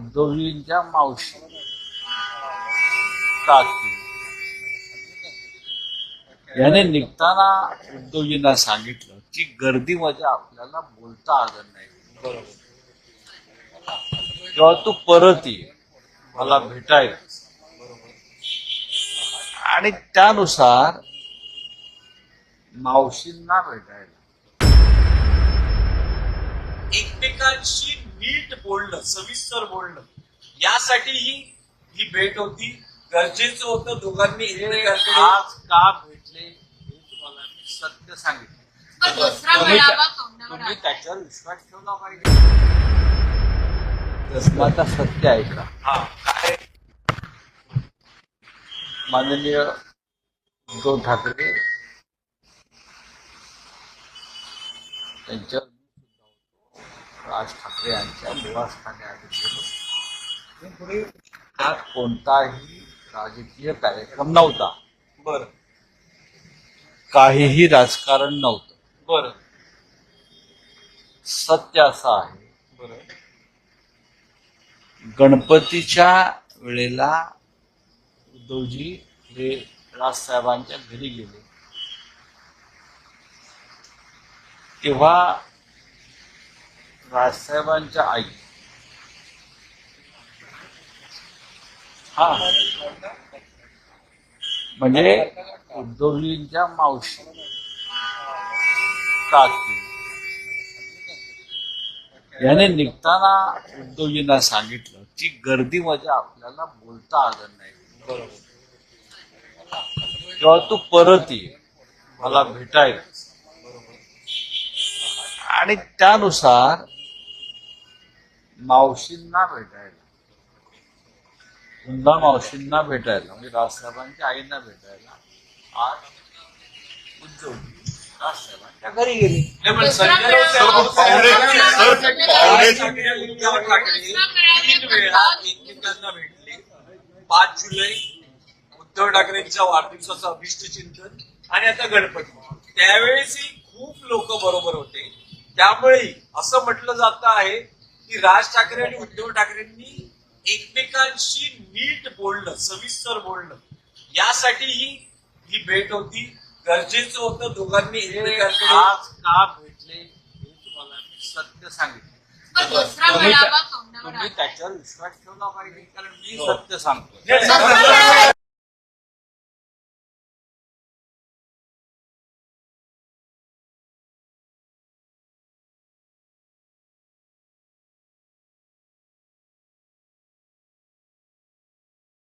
उद्धवजींच्या मावशी. काकी. याने निघताना उद्धवजींना सांगितलं की गर्दीमध्ये आपल्याला बोलता आलं नाही. बरोबर तेव्हा तू परत ये. मला भेटायला. आणि त्यानुसार मावशींना भेटायला. एकमेकांशी नीट बोलणं सविस्तर बोलणं यासाठी ही ही भेट होती. गरजेचं होतं दोघांनी एकमेकांकडे आज का भेटले हे तुम्हाला मी सत्य सांगितलं पण दुसरा तुम्ही मेळावा त्या- कौंडावर तुम्ही आला. त्याच्यावर विश्वास ठेवला पाहिजे. आता सत्य ऐका हा. काय माननीय उद्धव ठाकरे त्यांच्यावर. राज ठाकरे यांच्या निवासस्थानी आम्ही गेलो त्यात कोणताही राजकीय कार्यक्रम नव्हता. बर. काहीही राजकारण नव्हतं. बर. सत्य असं आहे. बर. गणपतीच्या वेळेला उद्धवजी हे राजसाहेबांच्या घरी गेले. तेव्हा राजसाहेबांच्या आई. हा. म्हणजे उद्धवजींच्या मावशी. काकी. याने निघताना उद्धवजींना सांगितलं की गर्दीमध्ये म्हणजे आपल्याला बोलता आलं नाही. बरोबर तेव्हा तू परत ये. मला भेटायला. आणि त्यानुसार मावशींना भेटायला. पुन्हा मावशींना भेटायला म्हणजे राजसाहेबांच्या आईंना भेटायला. आज राजसाहेबांच्या घरी गेले. उद्धव तीन वेळा एकमेकांना भेटले पाच जुलै उद्धव ठाकरेंच्या वाढदिवसाचं अभिष्ट चिंतन आणि आता गणपती. त्यावेळेसही खूप लोक बरोबर होते. त्यामुळे असं म्हटलं जात आहे की राज ठाकरे आणि उद्धव ठाकरेंनी एकमेकांशी नीट बोलणं सविस्तर बोलणं यासाठी ही ही भेट होती. गरजेचं होतं दोघांनी एकमेकांकडे आज का भेटले हे तुम्हाला मी सत्य सांगितलं. तुम्ही. त्याच्यावर विश्वास ठेवला पाहिजे कारण मी सत्य सांगतो